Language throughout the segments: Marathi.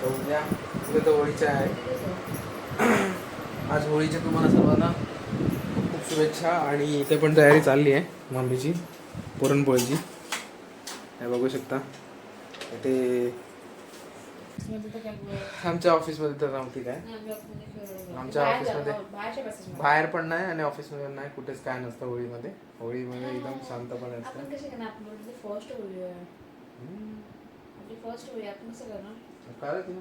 तर उद्या उद्या तर होळीच्या आहे. आज होळीच्या तुम्हाला सर्वांना खूप खूप शुभेच्छा आणि इथे पण तयारी चालली आहे मम्मीची पुरणपोळीची. हे बघू शकता. ते आमच्या ऑफिसमध्ये तर नव्हती काय? आमच्या ऑफिसमध्ये मध्ये. बाहेर पण नाही आणि ऑफिसमध्ये नाही कुठेच काय नसतं होळीमध्ये. होळीमध्ये एकदम शांतपणे असतं. आपण कसे करणार आपण बोलतो फर्स्ट होळी आहे हम्म. आपली फर्स्ट होळी आहे. आपण कसं करणार काय रे तुला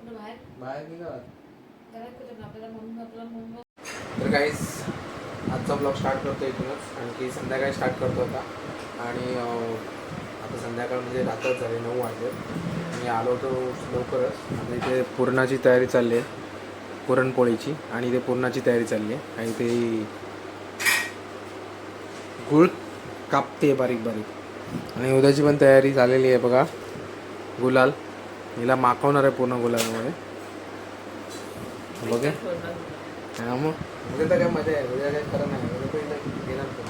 कुठं बाहेर? बाहेर निघा घरात कुठं? ना आपल्याला म्हणून आपल्याला म्हणून तर काहीच आजचा ब्लॉग स्टार्ट करतो इथूनच आणखी संध्याकाळी स्टार्ट करतो आता. आणि आता संध्याकाळ म्हणजे रात्रच झाली नऊ वाजले. मी आलो होतो लवकरच. आता इथे पुरणाची तयारी चालली आहे पुरणपोळीची. आणि इथे पुरणाची तयारी चालली आहे. आणि ते गुळ कापते बारीक बारीक आणि उद्याची पण तयारी झालेली आहे बघा. गुलाल. हिला माखवणार आहे पूर्ण गुलालमध्ये बघे. हा मग. उद्या तर काय मजा आहे. उद्या काय खरं नाही. उद्या पण.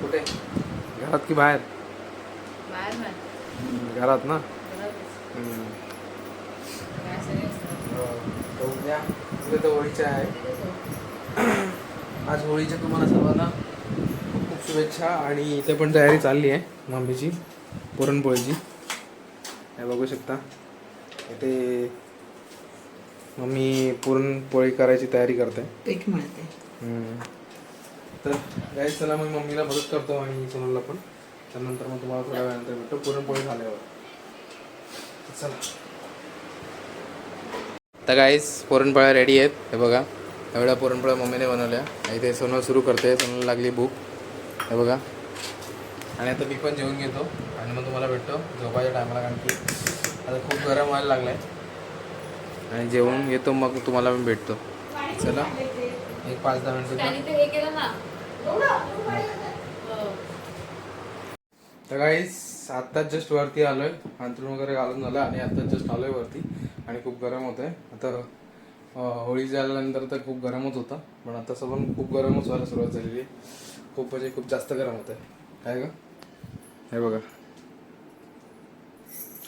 कुठे? घरात की बाहेर? घरात ना. हो. उद्या उद्या तर होळीच्या आहे. आज होळीच्या तुम्हाला सर्वांना शुभेच्छा आणि इथे पण तयारी चालली आहे मम्मीची पुरणपोळीची. हे बघू शकता. इथे मम्मी पुरणपोळी करायची तयारी करते. पीठ मळते. हम्म. तर गाईज चला मग मम्मीला मदत करतो आणि सोनलला पण. त्यानंतर मग तुम्हाला थोड्या वेळानंतर भेटतो. पुरणपोळी झाल्यावर. चला. तर गाईज पुरणपोळ्या रेडी आहेत. हे बघा. एवढ्या पुरणपोळ्या मम्मीने बनवल्या. ते सोनल सुरू करते. सोनल लागली भूक. हे बघा. आणि आता मी पण जेवून घेतो आणि मग तुम्हाला भेटतो झोपायच्या टायमाला कारण की आता खूप गरम व्हायला लागलं आहे आणि जेवून घेतो मग तुम्हाला मी भेटतो. चला एक पाच दहा मिनिटं हे केलं ना. हो. तर काहीच आत्ताच जस्ट वरती आलोय. अंथरूण वगैरे घालून झालं आणि आत्ताच जस्ट आलोय वरती. आणि खूप गरम होत आहे आता होळी झाल्यानंतर तर खूप गरमच होतं. पण आता पण खूप गरमच व्हायला सुरुवात झालेली आहे. खूप म्हणजे खूप जास्त गरम होत आहे काय ग? हे बघा.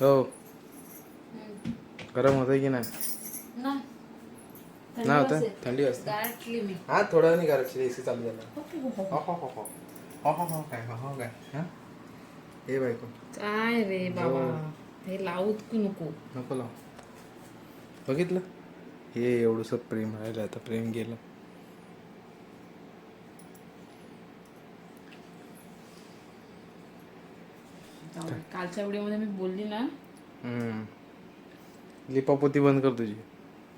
हो. गरम होत आहे की नाही? नाही. नाही होत? थंडी असते हा थोडा नाही करायची. एसी चालू झाला. हो, हो, हो. हो. हो काय हो हो काय? हा? हे बायको काय रे बाबा? हो. हे लावूत की नको? नको लाव. बघितलं? हे एवढंस प्रेम राहिलं आता. प्रेम गेलं. कालच्या व्हिडिओमध्ये मी बोलली ना. लिपापोती बंद कर तुझी.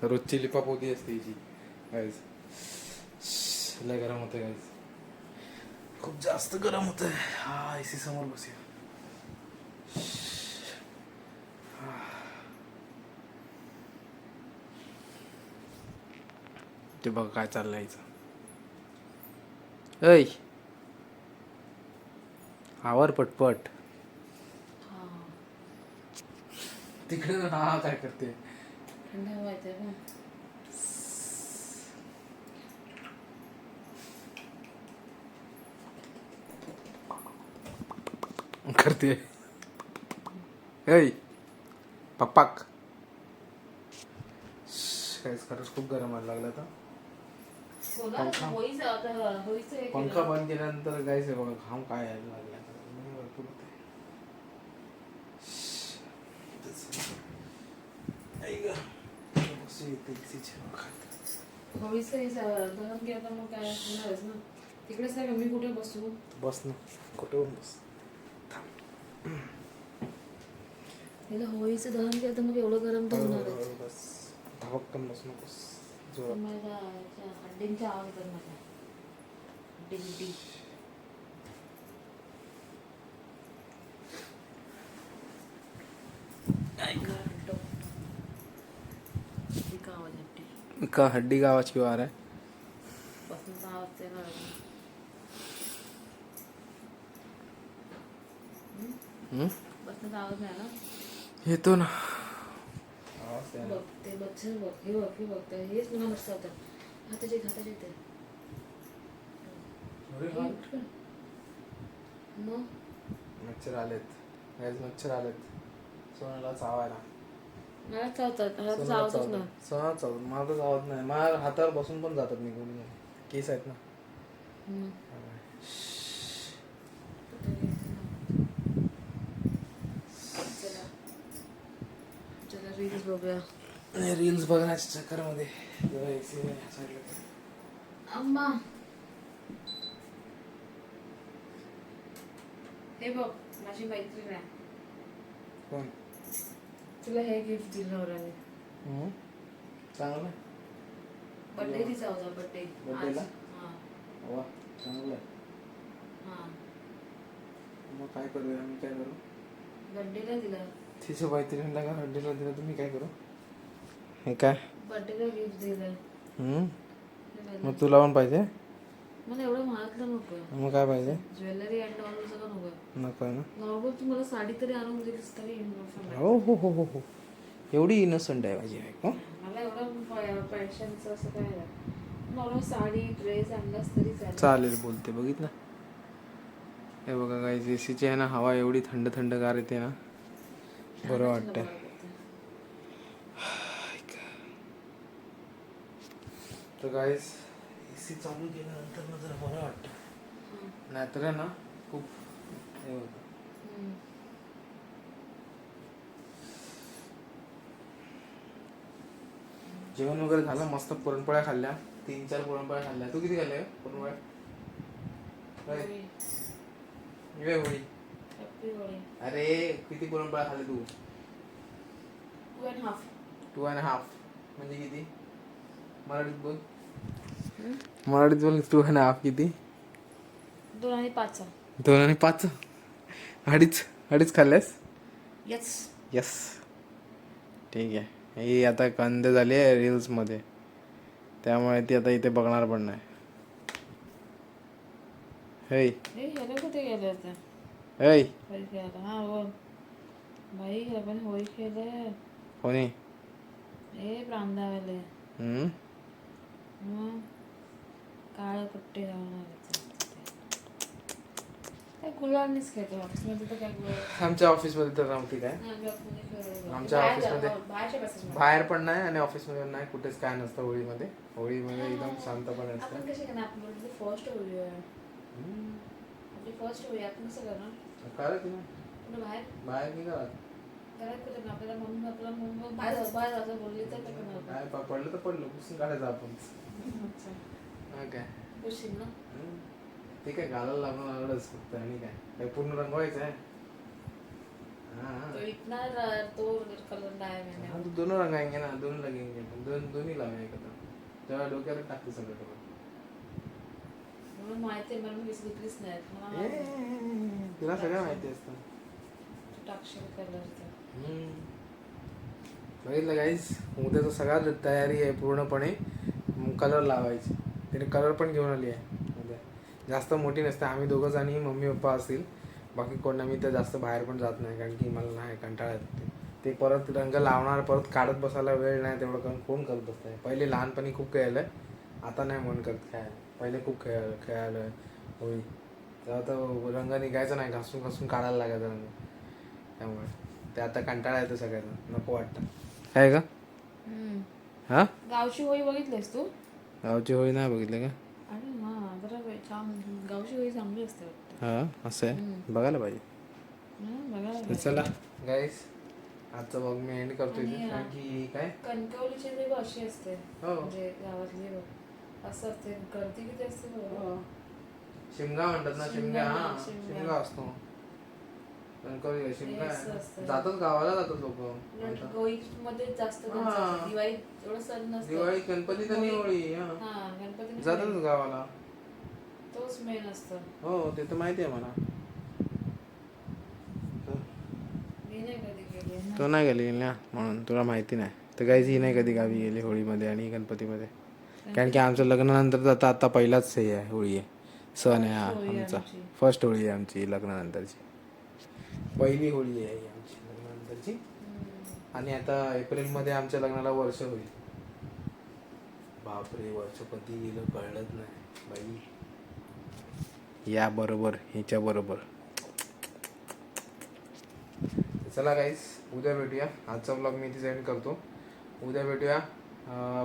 रोजची लिपापोती असते हिची. गाईज लय गरम होतं गाईज खूप जास्त गरम होत आहे हा एसी समोर बसूया. ते बघ काय चाललंय हिचं. ऐ. आवर पटपट हा तिकडे हा काय करते. थंड हवा येते ना करते. ऐ पप्पाक. खरंच खूप गरम व्हायला लागलं आता. पंखा? बंद केल्यानंतर आहे बघा घाम काय यायला लागला आता. म्हणजे भरपूर होतंय. आई गं. बसू इथे AC च्या खाली. होळीचं हे दहन केलं तर मग काय होणारच ना. नाही का मी कुठे बसू? बस ना. कुठे पण बस. तिला होळीचं दहन केलं तर मग एवढं गरम तर होणारच. हळूहळू बस. धबक्कन बस नकोस. जोरात. आवाज येतात हड्डी बिड्डी का आवाज हड्डी का हड्डी गावाची वार आहे येतो ना? बघ ते मच्छर बघ हे। बघ हे। बघ ते हेच पुन्हा मस्त होतं हाताचे हाताचे ते. मग मच्छर आलेत गाईज मच्छर आलेत सोनाला चावायला मला चावतात. मला तर सोनाला चावतच ना. चावतात सोनाला चावतात. मला तर चावत नाही. हातावर बसून पण जातात निघून. केस आहेत ना. हम्म. चला चला रील्स बघूया रील्स बघण्याच्या चक्करमध्ये जरा AC ने साईडला कर. अम्मा हे बघ माझी मैत्रीण आहे. कोण? तुला हे गिफ्ट दिलं नवऱ्याने. चांगलं. बर्थडे तिचा होता बर्थडे? हा. वा चांगलं आहे हा. मग काय करूया? मी काय करू? बर्थडेला दिला. तिच्या मैत्रिणीला का हड्डीला दिलं? तुम्ही काय करू? हे काय? बर्थडेला गिफ्ट दिलं. हम्म? मग तुला पण पाहिजे? मला एवढं महागलं नको. मग काय पाहिजे? ज्वेलरी अँड ऑल सगळं नको. नको आहे ना? नॉर्मल तू मला साडी तरी आणून दिलीस तरी enough आहे. हो हो हो हो हो. एवढी इनोसंट आहे माझी बायको मला एवढं पॅशनचं असं काय नाही. नॉर्मल साडी ड्रेस आणलास तरी चालेल. चालेल बोलते. बघितलं? हे बघा काही एसीची आहे ना हवा एवढी थंड थंड गार येते ना. बरं वाटतंय. तर एसी चालू केल्यानंतर ना जरा बरं वाटतं. नाहीतर ना खूप हे होतं. जेवण वगैरे झालं मस्त पुरणपोळ्या खाल्ल्या. तीन चार पुरणपोळ्या खाल्ल्या. तू किती खाल्ल्या पुरणपोळ्या? होळी. अरे किती पुरणपोळ्या खाल्ल्या तू? Two and half. Two and half म्हणजे किती? मराठीत बोल. मराठीत बोल टू अँड हाफ किती? दोन आणि पाच दोन आणि पाच? अडीच? अडीच खाल्ल्यास? येस यस ठीक आहे. ही आता कंद झाली आहे रील्समध्ये त्यामुळे ती आता इथे बघणार पण नाही. हे. हे ह्याला कुठे गेले होते ऐ होळी खेळायला. हा बोल होळी खेळले. कोणी? हे प्रांदावाले हम्म? मग? काळे पट्टे लावून आले ते. काय गुलाबनीच खेळतो ऑफिसमध्ये तर काय गुलाब आमच्या ऑफिसमध्ये तर नव्हती काय. आमच्या ऑफिसमध्ये- बाहेर पण नाही आणि ऑफिसमध्ये नाही कुठेच काय नसतं होळीमध्ये होळीमध्ये एकदम शांतपणे असतं आपण कसे करणार आपण बोलतो फर्स्ट होळी आहे. आपली फर्स्ट होळी आपण कसं करणार कुठं बाहेर बाहेर नाही करा घरात कुठे ना आपल्याला मम्मी आपल्याला मम्मी बाहेर बाहेर जाऊ असं बोलली तर काय पडलं तर पडलं पुसून काढायचं आपण आपण? अच्छा हा काय खुशील ना. हम्म. ते काय घालायला लागून आवडच फक्त आणि काय? काय पूर्ण रंगवायचं आहे? हा, हा. तो इतना र- तो कलर डाय मैंने हाँ तो दोनों रंगाएंगे ना दोनों लगेंगे दोन दोन्ही लावायचे एकत्र तेव्हा डोक्यावर टाकते सगळं टोकं. म्हणून माहिती आहे मला मी वीस घेतलीच नाही मला ए, तुला सगळं माहिती असतं. तू टाकशील कलरचं. बघितलं गाईज उद्याचं सगळा तयारी आहे पूर्णपणे. कलर लावायची. तिने कलर पण घेऊन आली आहे. उद्या जास्त मोठी नसते. आम्ही दोघंच आणि मम्मी पप्पा असतील. बाकी कोण नाही. मी तर जास्त बाहेर पण जात नाही. कारण की मला नाही कंटाळा येतो. ते. ते परत रंग लावणार परत काढत बसायला वेळ नाही. तेवढं कारण कोण करत बसतंय? पहिले लहानपणी खूप खेळलं आता नाही मन करत खेळायला. पहिले खूप खेळ खेळायला. होळी तेव्हा तर रंग निघायचा नाही. घासून घासून काढायला लागायचा रंग. त्यामुळे. ते आता कंटाळा येतो सगळ्यांना. नको वाटतं. काय का? हा? गावची होळी बघितलीस तू? गावची होळी नाही बघितली का? अरे हा जरा छान गावची होळी चांगली असते वाटतं. हा असं आहे? बघायला पाहिजे. हं, बघायला तर पाहिजे. चला गाईस आजचा बघ मी एंड करतोय इथे. आणि, कारण की काय? कणकवलीची बी अशी असते. हो. म्हणजे गावातली बघ. असं असते. गर्दी किती असते बघ. शिमगा म्हणतात ना शिमगा शिमगा, हा शिमगा. शिमगा असतो. कणकवली आहे. असतं. जातात गावाला जातात लोक. मध्ये जास्त हा. दिवाळी एवढं सण नसतं. दिवाळी गणपती आणि होळी हा. हा गणपती जातातच गावाला. तोच मेन असतं. हो ते तर माहिती आहे मला. मी नाही कधी गेली ना. तो नाही गेली ना म्हणून तुला माहिती नाही. तर काहीच ही नाही कधी गावी गेली होळीमध्ये आणि गणपतीमध्ये. कारण की आमच्या लग्नानंतर तर आता आता पहिलाच हे आहे होळी आहे. सण आहे हा आमचा. आमची. फर्स्ट होळी आहे आमची लग्नानंतरची. पहिली होळी आहे ही आमची लग्नानंतरची. आणि आता एप्रिलमध्ये आमच्या लग्नाला वर्ष होईल. बापरे वर्ष कधी गेलं कळलंच नाही बाई. या बरोबर हिच्या बरोबर चला गाईस उद्या भेटूया. आजचा ब्लॉग मी इथे सेंड करतो. उद्या भेटूया.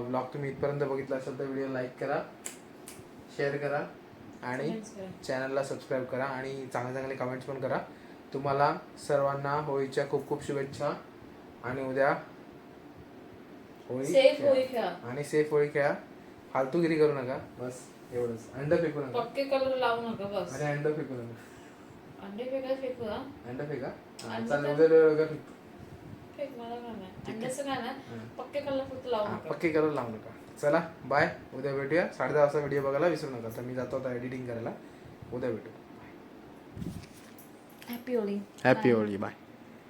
ब्लॉग तुम्ही इथपर्यंत बघितला असेल तर व्हिडिओ लाईक करा शेअर करा आणि. चॅनलला सबस्क्राईब करा आणि चांगले चांगले कमेंट्स पण करा. तुम्हाला सर्वांना होळीच्या खूप खूप शुभेच्छा. आणि उद्या होळी सेफ खेळा. होळी खेळा. आणि सेफ होळी खेळा. फालतूगिरी करू नका. बस एवढंच. अंड फेकू नका. पक्के कलर लावू नका बस. आणि अंड फेकू नका. अंडे फेकायला फेकू हा. अंड फेका? हा, अंड चालेल उद्या फेक. फेक मला काय नाही. अंड्याचं काय नाही. पक्के कलर फक्त लावू हा, नका. पक्की कलर लावू नका. चला बाय उद्या भेटूया. साडे दहा वाजता व्हिडिओ बघायला विसरू नका. तर मी जातो आता एडिटिंग करायला. उद्या भेटू. Happy Holi happy Holi bye